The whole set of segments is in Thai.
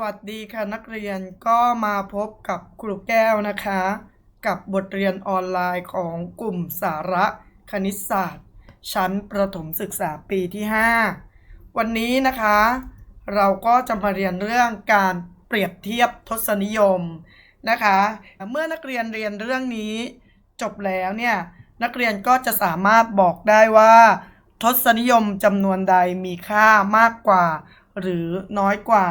วัสดีค่ะนักเรียนก็มาพบกับครูแก้วนะคะ กับบทเรียนออนไลน์ของกลุ่มสาระคณิตศาสตร์ ชั้นประถมศึกษาปีที่ 5 วันนี้นะคะ เราก็จะมาเรียนเรื่องการเปรียบเทียบทศนิยมนะคะ เมื่อนักเรียนเรียนเรื่องนี้จบแล้วเนี่ยนักเรียนก็จะสามารถบอกได้ว่า ทศนิยมจำนวนใดมีค่ามากกว่า หรือน้อยกว่า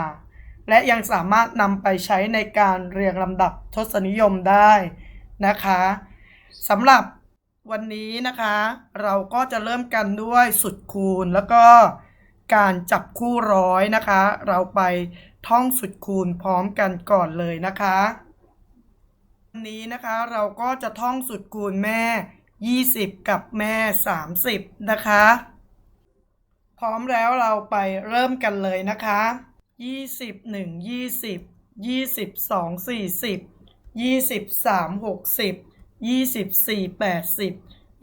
และยังสามารถนำไปใช้ในการเรียงลำดับทศนิยมได้นะคะสำหรับวันนี้นะคะ เราก็จะเริ่มกันด้วยสุดคูณ แล้วก็การจับคู่ร้อยนะคะ เราไปท่องสุดคูณพร้อมกันก่อนเลยนะคะวันนี้นะคะเราก็จะท่องสุดคูณแม่ 20 กับแม่ 30 นะคะ พร้อมแล้วเราไปเริ่มกันเลยนะคะ ยี่สิบหนึ่งยี่สิบยี่สิบสองสี่สิบยี่สิบสามหกสิบยี่สิบสี่แปดสิบ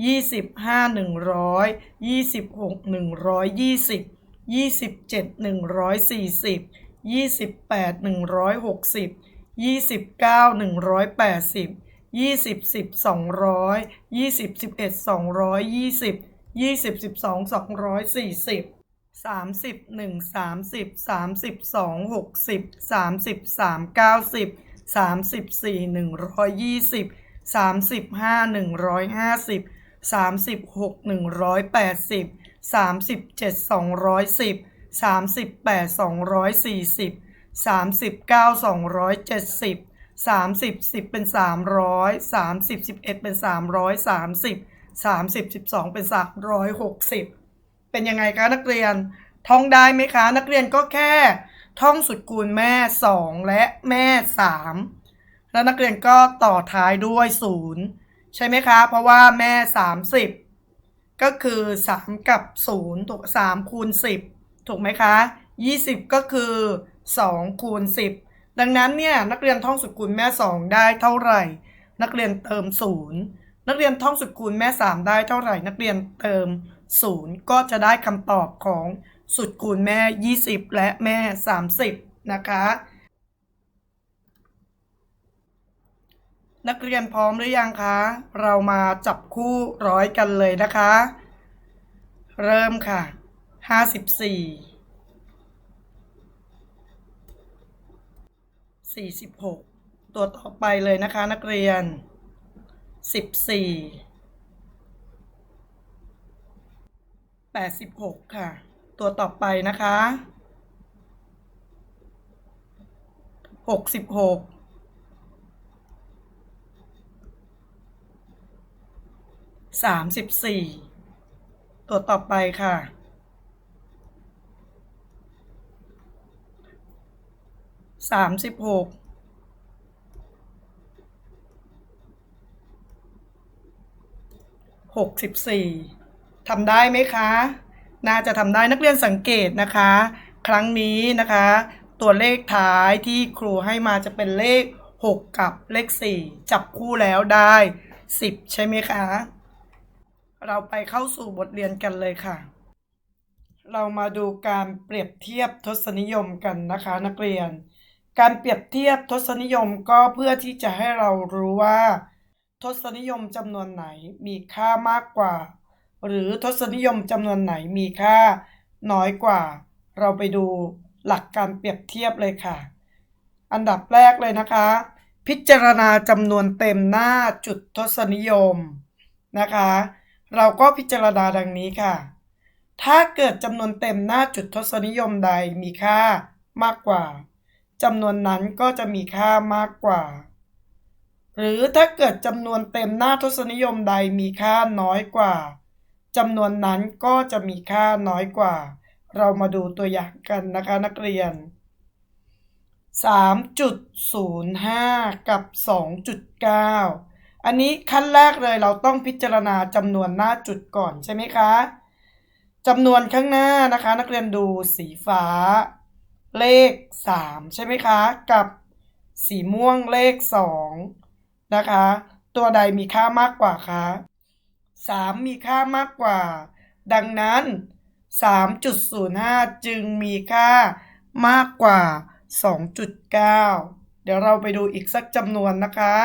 ยี่สิบห้าหนึ่งร้อยยี่สิบหกหนึ่งร้อยยี่สิบยี่สิบเจ็ดหนึ่งร้อยสี่สิบยี่สิบแปดหนึ่งร้อยหกสิบยี่สิบเก้าหนึ่งร้อยแปดสิบยี่สิบสิบสองร้อยยี่สิบสิบเอ็ดสองร้อยยี่สิบยี่สิบสิบสองสองร้อยสี่สิบ สามสิบหนึ่งสามสิบสามสิบสองหกสิบสามสิบสามเก้าสิบสามสิบสี่หนึ่งร้อยยี่สิบสามสิบห้าหนึ่งร้อยห้าสิบสามสิบหกหนึ่งร้อยแปดสิบสามสิบเจ็ดสองร้อยสิบสามสิบแปดสองร้อยสี่สิบสามสิบเก้าสองร้อยเจ็ดสิบสามสิบสิบเป็นสามร้อยสามสิบสิบเอ็ดเป็นสามร้อยสามสิบสามสิบสิบสองเป็นสามร้อยหกสิบ เป็นยังไงคะนักเรียน ท่องได้ไหมคะ นักเรียนก็แค่ ท่องสุดคูณแม่ 2 และแม่ 3 แล้วนักเรียนก็ต่อท้ายด้วย 0 ใช่ไหมคะ เพราะว่าแม่ 30 ก็คือ 3 กับ 0 ถูก3คูณ 10 ถูกไหมคะ 20 ก็คือ 2 คูณ 10 ดังนั้นเนี่ยนักเรียนท่องสุดคูณแม่ 2 ได้เท่าไหร่ นักเรียนเติม 0 นักเรียนท่องสุดคูณแม่ 3 ได้เท่าไหร่ นักเรียนเติม 0 ก็จะได้คำตอบของสุดคูณแม่ 20 และแม่ 30 นะคะ นักเรียนพร้อมหรือยังคะ เรามาจับคู่ร้อยกันเลยนะคะ เริ่มค่ะ 54 46 ตัวต่อไปเลยนะคะนักเรียน 14 แปดสิบหกค่ะ ตัวต่อไปนะคะหกสิบหกสามสิบสี่ตัวต่อไปค่ะสามสิบหกหกสิบสี่ ทำได้ไหมคะ น่าจะทำได้นักเรียนสังเกตนะคะ ครั้งนี้นะคะ ตัวเลขท้ายที่ครูให้มาจะเป็นเลข 6 กับเลข 4 จับคู่แล้วได้ 10 ใช่ไหมคะ เราไปเข้าสู่บทเรียนกันเลยค่ะ เรามาดูการเปรียบเทียบทศนิยมกันนะคะนักเรียน การเปรียบเทียบทศนิยมก็เพื่อที่จะให้เรารู้ว่า ทศนิยมจำนวนไหนมีค่ามากกว่า หรือทศนิยมจำนวนไหนมีค่า น้อยกว่า เราไปดูหลักการเปรียบเทียบเลยค่ะ อันดับแรกเลยนะคะ พิจารณาจำนวนเต็มหน้าจุดทศนิยมนะคะ เราก็พิจารณาดังนี้ค่ะ ถ้าเกิดจำนวนเต็มหน้าจุดทศนิยมใดมีค่ามากกว่าจำนวนนั้นก็จะมีค่ามากกว่า หรือถ้าเกิดจำนวนเต็มหน้าทศนิยมใดมีค่าน้อยกว่า จำนวนนั้นก็จะมีค่าน้อยกว่า เรามาดูตัวอย่างกันนะคะนักเรียน 3.05 กับ 2.9 อันนี้ขั้นแรกเลยเราต้องพิจารณาจำนวนหน้าจุดก่อนใช่ไหมคะจำนวนข้างหน้านะคะ นักเรียนดูสีฟ้า เลข 3 ใช่ไหมคะ กับสีม่วงเลข 2 นะคะ ตัวใดมีค่ามากกว่าคะ 3 มีค่ามากกว่า ดังนั้น 3.05 จึงมีค่ามากกว่า 2.9 เดี๋ยวเราไปดูอีกสักจำนวนนะคะ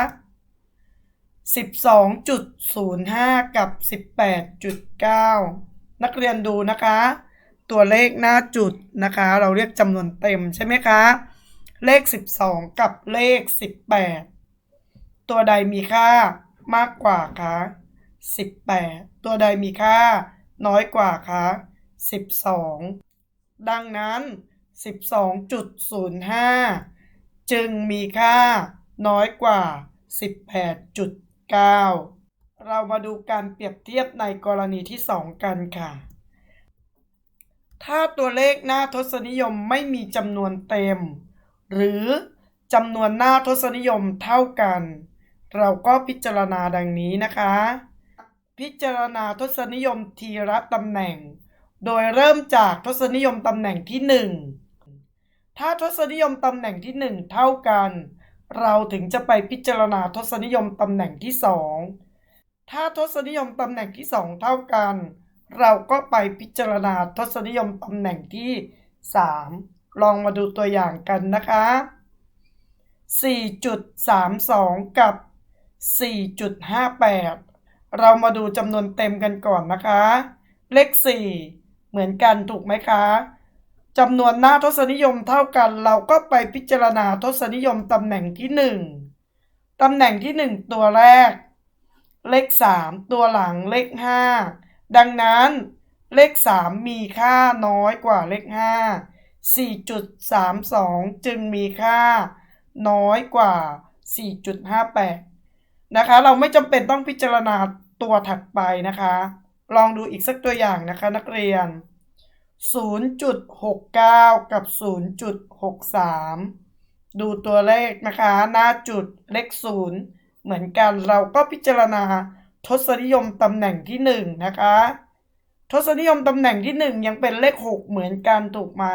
12.05 กับ 18.9 นักเรียนดูนะคะ ตัวเลขหน้าจุดนะคะ เราเรียกจำนวนเต็มใช่ไหมคะ เลข 12 กับเลข 18 ตัวใดมีค่ามากกว่าคะ 18 ตัวใดมีค่าน้อยกว่าคะ12 ดังนั้น 12.05 จึงมีค่าน้อยกว่า 18.9 เรามาดูการเปรียบเทียบในกรณีที่ 2 กันค่ะ ถ้าตัวเลขหน้าทศนิยมไม่มีจำนวนเต็ม หรือจำนวนหน้าทศนิยมเท่ากัน เราก็พิจารณาดังนี้นะคะ พิจารณาทศนิยมทีละตำแหน่ง โดยเริ่มจากทศนิยมตำแหน่งที่ 1 ถ้าทศนิยมตำแหน่งที่ 1 เท่ากัน เราถึงจะไปพิจารณาทศนิยมตำแหน่งที่ 2 ถ้าทศนิยมตำแหน่งที่ 2 เท่ากัน เราก็ไปพิจารณาทศนิยมตำแหน่งที่ 3 ลองมาดูตัวอย่างกันนะคะ 4.32 กับ 4.58 เรามาดูจำนวนเต็มกันก่อนนะคะ เลข 4 เหมือนกันถูกไหมคะจำนวนหน้าทศนิยมเท่ากัน เราก็ไปพิจารณาทศนิยมตำแหน่งที่ 1ตำแหน่งที่ 1 ตัวแรก เลข 3 ตัวหลังเลข 5 ดังนั้นเลข 3 มีค่าน้อยกว่าเลข 5 4.32 จึงมีค่าน้อยกว่า 4.58 นะคะ เราไม่จำเป็นต้องพิจารณา ตัวถัดไปนะคะ ลองดูอีกสักตัวอย่างนะคะนักเรียน 0.69 กับ 0.63 ดูตัวเลขนะคะหน้าจุดเลข0เหมือนกันเราก็พิจารณาทศนิยมตำแหน่งที่1นะคะทศนิยมตำแหน่งที่ 1 ยังเป็นเลข 6 เหมือนกันถูกไหม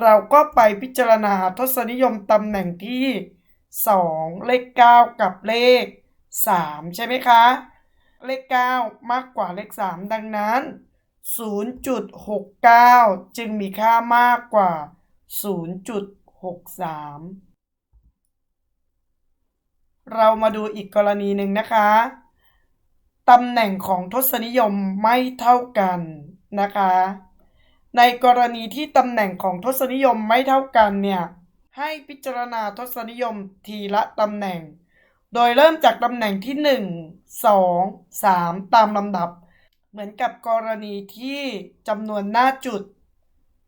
เราก็ไปพิจารณาทศนิยมตำแหน่งที่ 2 เลข 9 กับเลข 3 ใช่ไหมคะ เลข 9 มากกว่าเลข 3 ดังนั้น 0.69 จึงมีค่ามากกว่า 0.63 เรามาดูอีกกรณีหนึ่งนะคะตำแหน่งของทศนิยมไม่เท่ากันนะคะ ในกรณีที่ตำแหน่งของทศนิยมไม่เท่ากันเนี่ยให้พิจารณาทศนิยมทีละตำแหน่ง โดยเริ่มจากตำแหน่งที่ 1 2 3 ตามลำดับ เหมือนกับกรณีที่จำนวนหน้าจุด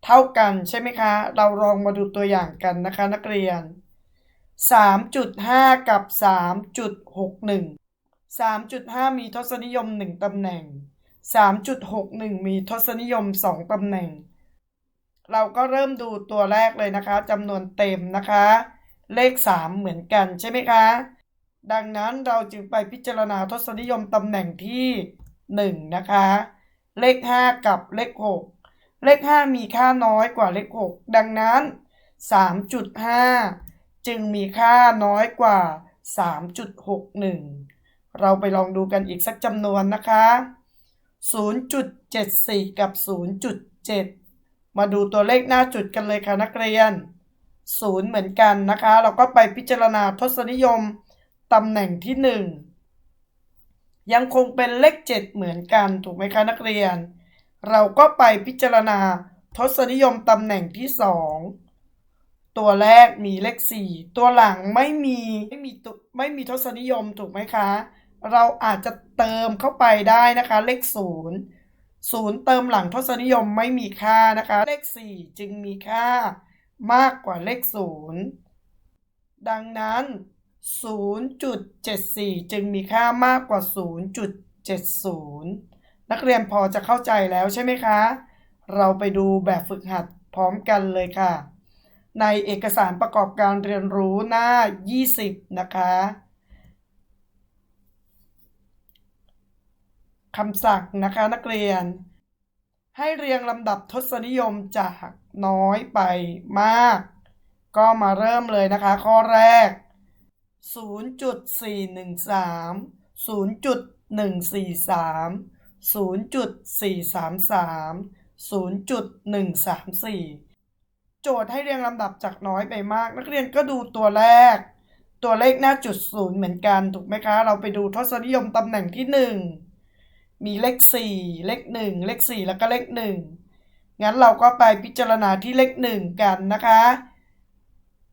เท่ากันใช่ไหมคะ เราลองมาดูตัวอย่างกันนะคะนักเรียน 3.5 กับ 3.61 3.5 มีทศนิยม 1ตำแหน่ง 3.61 มีทศนิยม 2ตำแหน่ง เราก็เริ่มดูตัวแรกเลยนะคะจำนวนเต็มนะคะ เลข 3 เหมือนกันใช่ไหมคะ ดังนั้นเราจึงไปพิจารณาทศนิยมตำแหน่งที่ 1 นะคะ เลข 5 กับเลข 6 เลข 5 มีค่าน้อยกว่าเลข 6 ดังนั้น 3.5 จึงมีค่าน้อยกว่า 3.61 เราไปลองดูกันอีกสักจำนวนนะคะ 0.74 กับ 0.7 มาดูตัวเลขหน้าจุดกันเลยค่ะนักเรียน 0 เหมือนกันนะคะ เราก็ไปพิจารณาทศนิยม ตำแหน่งที่ 1 ยังคงเป็นเลข 7 เหมือนกันถูกไหมคะนักเรียน เราก็ไปพิจารณาทศนิยมตำแหน่งที่ 2 ตัวแรกมีเลข 4 ตัวหลังไม่มีไม่มีตไม่มีทศนิยมถูกไหมคะ เราอาจจะเติมเข้าไปได้นะคะเลข 0 0 เติมหลังทศนิยมไม่มีค่านะคะ เลข 4 จึงมีค่ามากกว่าเลข 0 ดังนั้น 0.74 จึงมีค่ามากกว่า 0.70 นักเรียนพอจะเข้าใจแล้วใช่ไหมคะ เราไปดูแบบฝึกหัดพร้อมกันเลยค่ะ ในเอกสารประกอบการเรียนรู้หน้า 20 นะคะคำสั่งนะคะนักเรียน ให้เรียงลำดับทศนิยมจากน้อยไปมาก ก็มาเริ่มเลยนะคะ ข้อแรก 0.413 0.143 0.433 0.134โจทย์ให้เรียงลำดับจากน้อยไปมาก นักเรียนก็ดูตัวแรก ตัวเลขหน้าจุดศูนย์เหมือนกันถูกไหมคะ เราไปดูทศนิยมตำแหน่งที่หนึ่งมีเลขสี่เลขหนึ่งเลขสี่แล้วก็เลขหนึ่งงั้นเราก็ไปพิจารณาที่เลขหนึ่งกันนะคะ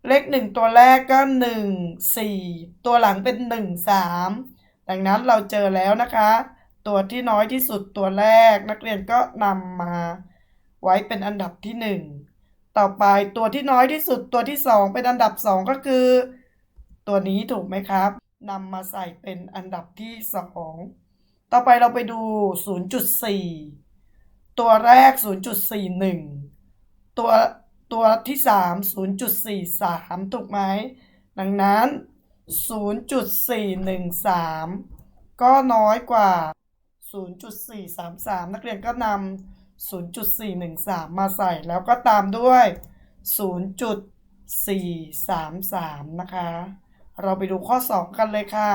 เลขหนึ่งตัวแรกก็หนึ่งสี่ตัวหลังเป็นหนึ่งสามดังนั้นเราเจอแล้วนะคะ ตัวที่น้อยที่สุดตัวแรกนักเรียนก็นำมาไว้เป็นอันดับที่หนึ่งต่อไปตัวที่น้อยที่สุดตัวที่สองเป็นอันดับสองก็คือ ตัวนี้ถูกไหมครับนำมาใส่เป็นอันดับที่สองต่อไปเราไปดู 0.4 ตัวแรก 0.41 ตัว ตัวที่ 3 0.43 ถูกไหม ดังนั้น 0.413 ก็น้อยกว่า 0.433 นักเรียนก็นำ0.413 มาใส่แล้วก็ตามด้วย 0.433 นะคะ เราไปดูข้อ 2 กันเลยค่ะ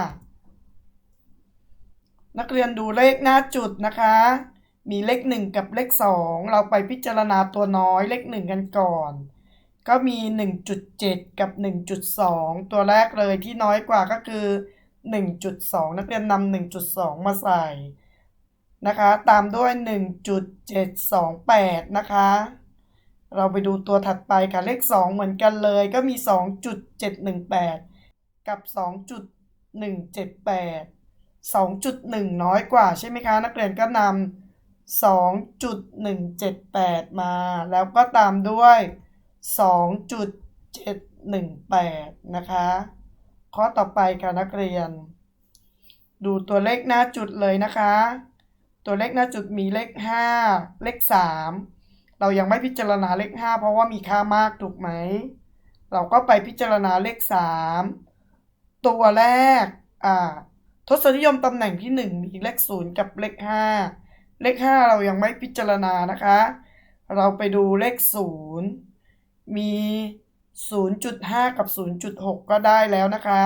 นักเรียนดูเลขหน้าจุดนะคะ มีเลข1กับเลข2เราไปพิจารณาตัวน้อยเลข1กันก่อน ก็มี 1.7 กับ 1.2 ตัวแรกเลยที่น้อยกว่าก็คือ 1.2 นักเรียนนำ1.2 มาใส่นะคะ ตามด้วย 1.728 นะคะ เราไปดูตัวถัดไปค่ะ เลข 2 เหมือนกันเลย ก็มี 2.718 กับ 2.178 2.1 น้อยกว่าใช่ไหมคะ นักเรียนก็นำ 2.178 มา แล้วก็ตามด้วย 2.718 นะคะ ข้อต่อไปค่ะนักเรียน ดูตัวเลขหน้าจุดเลยนะคะ ตัวเลขหน้าจุดมีเลข 5 เลข 3 เรายังไม่พิจารณาเลข 5 เพราะว่ามีค่ามากถูกไหม เราก็ไปพิจารณาเลข 3 ตัวแรกอ่าทศนิยมตำแหน่งที่ 1 มีเลข 0 กับเลข 5 เลข 5 เรายังไม่พิจารณานะคะ เราไปดูเลข 0 มี 0.5 กับ 0.6 ก็ได้แล้วนะคะ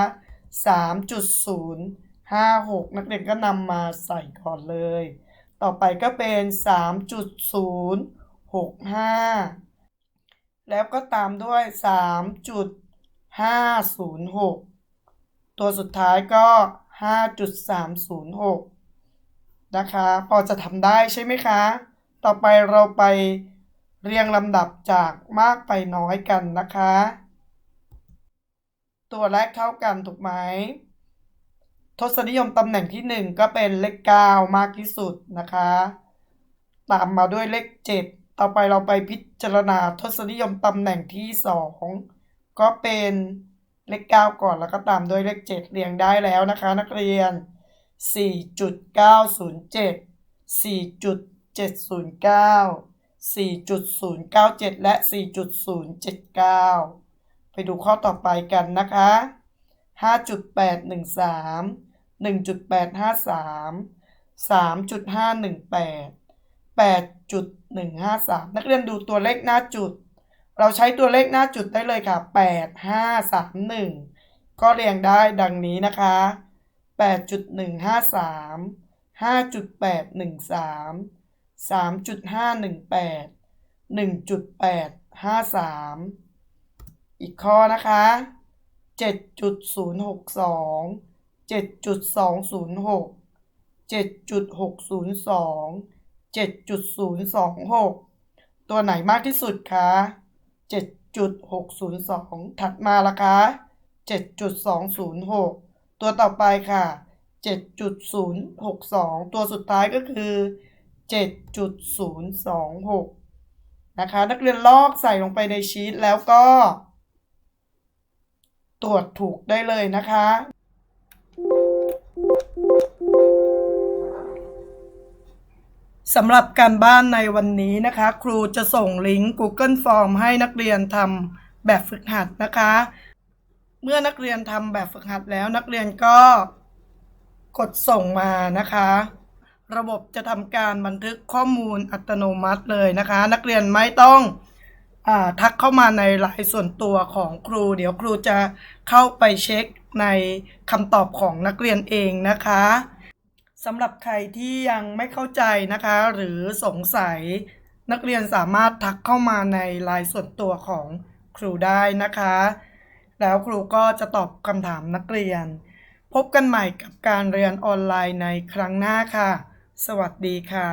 3.056 นักเรียนก็นำมาใส่ก่อนเลย ต่อไปก็เป็น 3.065 แล้วก็ตามด้วย 3.506 ตัวสุดท้ายก็ 5.306 นะคะ พอจะทำได้ใช่ไหมคะ ต่อไปเราไปเรียงลำดับจากมากไปน้อยกันนะคะ ตัวแรกเท่ากันถูกไหมทศนิยมตำแหน่งที่ 1 ก็เป็นเลข 9 มากที่สุดนะคะ ตามมาด้วยเลข 7 ต่อไปเราไปพิจารณาทศนิยมตำแหน่งที่ 2 ก็เป็นเลข 9 ก่อนแล้วก็ตามด้วยเลข 7 เรียงได้แล้วนะคะ นักเรียน 4.907 4.709 4.097 และ 4.079 ไปดูข้อต่อไปกันนะคะ 5.813 1.853 3.518 8.153 นักเรียนดูตัวเลขหน้าจุด เราใช้ตัวเลขหน้าจุดได้เลยค่ะ 8531 ก็เรียงได้ดังนี้นะคะ 8.153 5.813 3.518 1.853 อีกข้อนะคะ 7.062 7.206 7.602 7.026 ตัวไหนมากที่สุดคะ7.602 ถัดมาละคะ 7.206 ตัวต่อไปค่ะ 7.062 ตัวสุดท้ายก็คือ 7.026 นะคะ นักเรียนลอกใส่ลงไปในชีตแล้วก็ ตรวจถูกได้เลยนะคะสำหรับการบ้านในวันนี้นะคะ ครูจะส่งลิงก์ Google Form ให้นักเรียนทำแบบฝึกหัดนะคะ เมื่อนักเรียนทำแบบฝึกหัดแล้วนักเรียนก็กดส่งมานะคะ ระบบจะทำการบันทึกข้อมูลอัตโนมัติเลยนะคะ นักเรียนไม่ต้องอทักเข้ามาในไลน์ส่วนตัวของครู เดี๋ยวครูจะเข้าไปเช็คในคำตอบของนักเรียนเองนะคะสำหรับใครที่ยังไม่เข้าใจนะคะ หรือสงสัยนักเรียนสามารถทักเข้ามาในไลน์ส่วนตัวของครูได้นะคะ แล้วครูก็จะตอบคำถามนักเรียน พบกันใหม่กับการเรียนออนไลน์ในครั้งหน้าค่ะ สวัสดีค่ะ